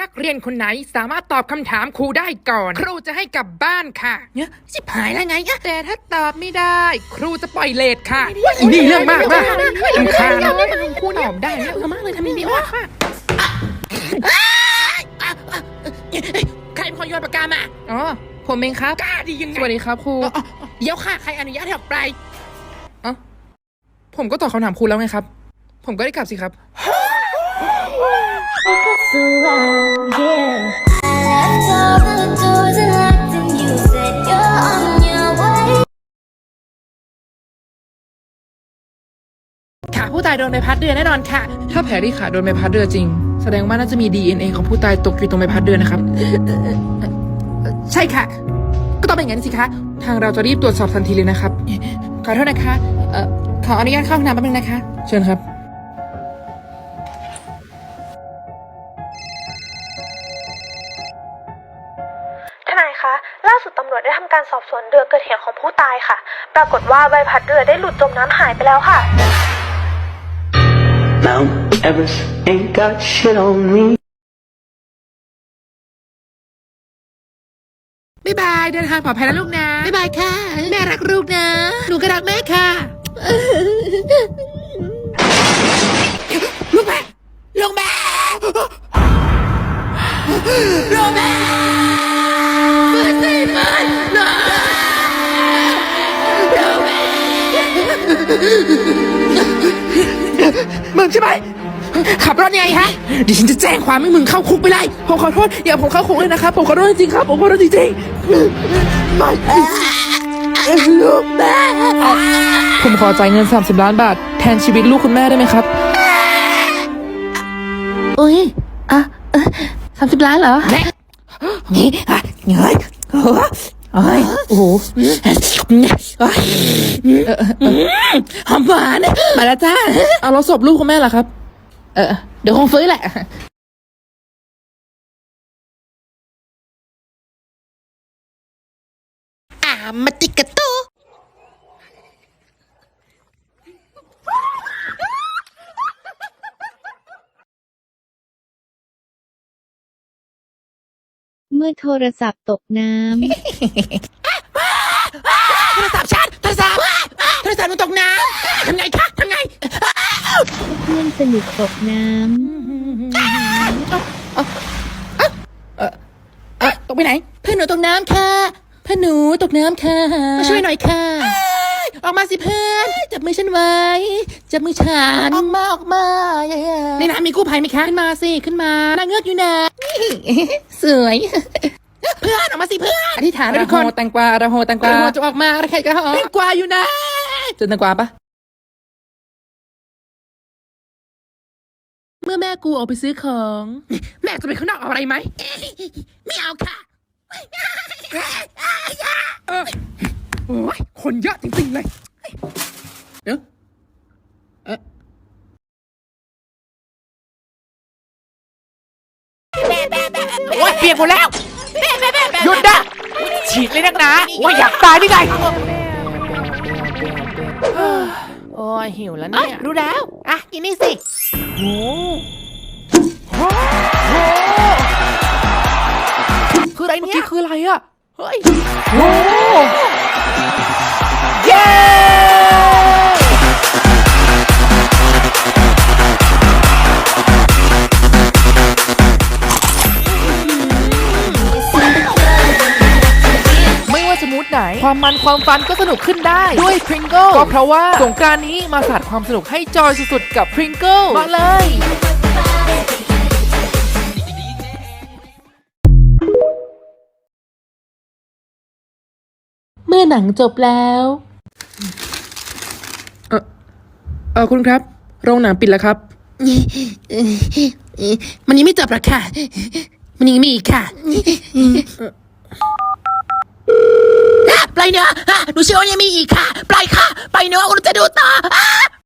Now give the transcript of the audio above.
นักเรียนคนไหนสามารถตอบคำถามครูได้ก่อน ครูจะให้กลับบ้านค่ะเนี่ยชิบหายแล้วไงอะแต่ถ้าตอบไม่ได้ ครูจะปล่อยเลทค่ะอีนี่เรื่องมากมากลำคาญครูตอบได้เยอะมากเลยทำไมไม่ออกค่ะใครเป็นคนโยนปากกามาอ๋อผมเองครับกล้าดียังไงสวัสดีครับครูอ๋ออ๋อเดี๋ยวค่ะใครอนุญาตให้ออกไปผมก็ตอบคำถามครูแล้วไงครับ ผมก็ได้กลับสิครับ Left all the doors unlocked and you said you're on your way. ขาผู้ตายโดนใบพัดเรือแน่นอนค่ะ ถ้าแผลที่ขาโดนใบพัดเรือจริง แสดงว่าน่าจะมี DNA ของผู้ตายตกอยู่ตรงใบพัดเรือนะครับ ใช่ค่ะ ก็ต้องเป็นอย่างนั้นสิคะ ทางเราจะรีบตรวจสอบทันทีเลยนะครับ ขอโทษนะคะ เอ่อ ขออนุญาตเข้าห้องน้ำแป๊บนึงนะคะ เชิญครับ ทนายคะ ล่าสุดตำรวจได้ทำการสอบสวนเรือเกิดเหตุของผู้ตายค่ะ ปรากฏว่าใบพัดเรือได้หลุดจมน้ำหายไปแล้วค่ะ Mount Everest ain't got shit on me. บ๊ายบายเดินทางปลอดภัยนะลูกนะ บ๊ายบายค่ะ แม่รักลูกนะ หนูก็รักแม่ค่ะ ลูกแม่ลูกแม่ลูกแม่ มึงใช่ไหมขับรถยังไงฮะดิฉันจะแจ้งความให้มึงเข้าคุกไปเลยผมขอโทษอย่าผมเข้าคุกเลยนะครับผมขอโทษจริงๆครับผมขอโทษจริงๆไม่ลูกแม่ผมขอจ่ายเงิน 30 ล้านบาท แทนชีวิตลูกคุณแม่ได้ไหมครับอุ้ยอะสามสิบล้านเหรอนี่อะเงย โอ้โอ้ยโอ้โหหอมหวานมาแล้วจ้าเอาแล้วศพลูกคุณแม่ล่ะครับ เออ เดี๋ยวคงฟื้นแหละ อ่ามาติกะโต เมื่อโทรศัพท์ตกน้ำโทรศัพท์ฉันโทรศัพท์โทรศัพท์มันตกน้ำทำไงคะทำไงเพื่อนสนิทตกน้ำเออตกไปไหนเพื่อนหนูตกน้ำค่ะเพื่อนหนูตกน้ำค่ะมาช่วยหน่อยค่ะออกมาสิเพื่อนจับมือฉันไว้จับมือฉันออกมาออกมาในน้ำมีกู้ภัยไหมคะขึ้นมาสิขึ้นมานางเงือกอยู่นะ สวย เพื่อนออกมาสิเพื่อนอธิษฐานระทุกโหคนแตงกวาระโหแตงกกวาลัวจะออกมาใครก็ออกแตงกวาอยู่นะเจอแตงกวาปะเมื่อแม่กูออกไปซื้อของ แม่จะไปข้างนอกเอาอะไรไหมไม่เอาค่ะโอ้ยคนเยอะจริงๆเลย ปียกหมดแล้วหยุดนะฉีดเลยนักหนาว่าอยากตายได้ไงโอ้ยหิวแล้วเนี่ยรู้แล้ว อะกินนี่สิคืออะไรเนี่ยคืออะไรอะ เฮ้ยเย้ ความมันความฟันก็สนุกขึ้นได้ ด้วย Pringle ก็เพราะว่าสงกรานต์นี้มาสาดความสนุกให้จอยสุดๆกับ Pringle มาเลยเมื่อหนังจบแล้วเออเออคุณครับ โรงหนังปิดแล้วครับ มันยังไม่จบหรอกค่ะ มันยังมีอีกค่ะอะ ปลายเนื้อะอะหนูเชื่อว่ายังมีอีกค่ะ ปลายค่ะปลายเนื้ออุณจะดูต่ออะ